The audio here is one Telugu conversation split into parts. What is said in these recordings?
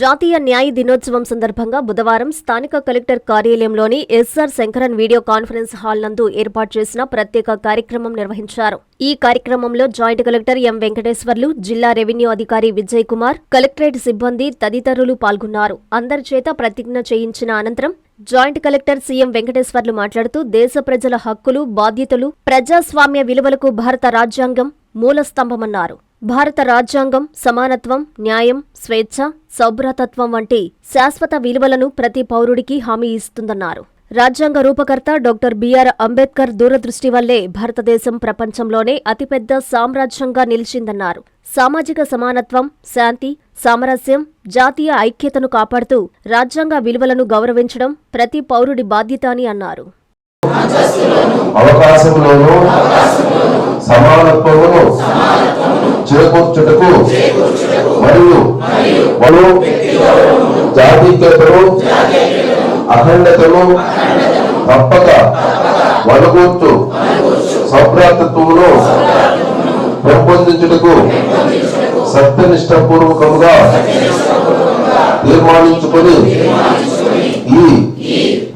జాతీయ న్యాయ దినోత్సవం సందర్భంగా బుధవారం స్థానిక collector కార్యాలయంలోని SR Sankaran video conference hall నందు ఏర్పాటు చేసిన ప్రత్యేక కార్యక్రమం నిర్వహించారు. ఈ కార్యక్రమంలో జాయింట్ కలెక్టర్ ఎం వెంకటేశ్వర్లు జిల్లా రెవెన్యూ అధికారి విజయ్ కుమార్ కలెక్టరేట్ సిబ్బంది తదితరులు పాల్గొన్నారు. అందరి చేత ప్రతిజ్ఞ చేయించిన అనంతరం జాయింట్ కలెక్టర్ సీఎం వెంకటేశ్వర్లు మాట్లాడుతూ దేశ ప్రజల హక్కులు బాధ్యతలు ప్రజాస్వామ్య విలువలకు భారత రాజ్యాంగం మూలస్తంభమన్నారు భారత రాజ్యాంగం సమానత్వం న్యాయం స్వేచ్ఛ సౌభ్రతత్వం వంటి శాశ్వత విలువలను ప్రతి పౌరుడికి హామీ ఇస్తుందన్నారు. రాజ్యాంగ రూపకర్త డాక్టర్ బిఆర్ అంబేద్కర్ దూరదృష్టి వల్లే భారతదేశం ప్రపంచంలోనే అతిపెద్ద సామ్రాజ్యంగా నిలిచిందన్నారు. సామాజిక సమానత్వం శాంతి సామరస్యం జాతీయ ఐక్యతను కాపాడుతూ రాజ్యాంగ విలువలను గౌరవించడం ప్రతి పౌరుడి బాధ్యత అని అన్నారు. మరియు వాళ్ళు జాతీయతను అఖండతను తప్పక వనగూర్చు సౌభ్రాతత్వమును పెంపొందించుటకు సత్యనిష్టపూర్వకముగా తీర్మానించుకొని ఈ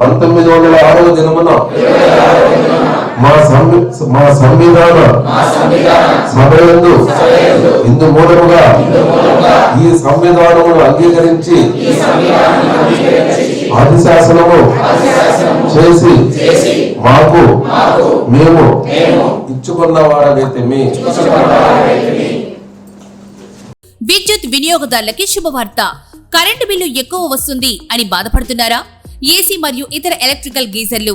పంతొమ్మిది వందల ఆరవ దినమున మా మా సంవిధాన సభయందు ఇందు మూలముగా ఈ సంవిధానమును అంగీకరించి ఆదిశాసనము చేసి మాకు మేము ఇచ్చుకున్న వాడవైతే మీ విద్యుత్ వినియోగదారులకి శుభవార్త. కరెంటు బిల్లు ఎక్కువ వస్తుంది అని బాధపడుతున్నారా? ఏసీ మరియు ఇతర ఎలక్ట్రికల్ గీజర్లు.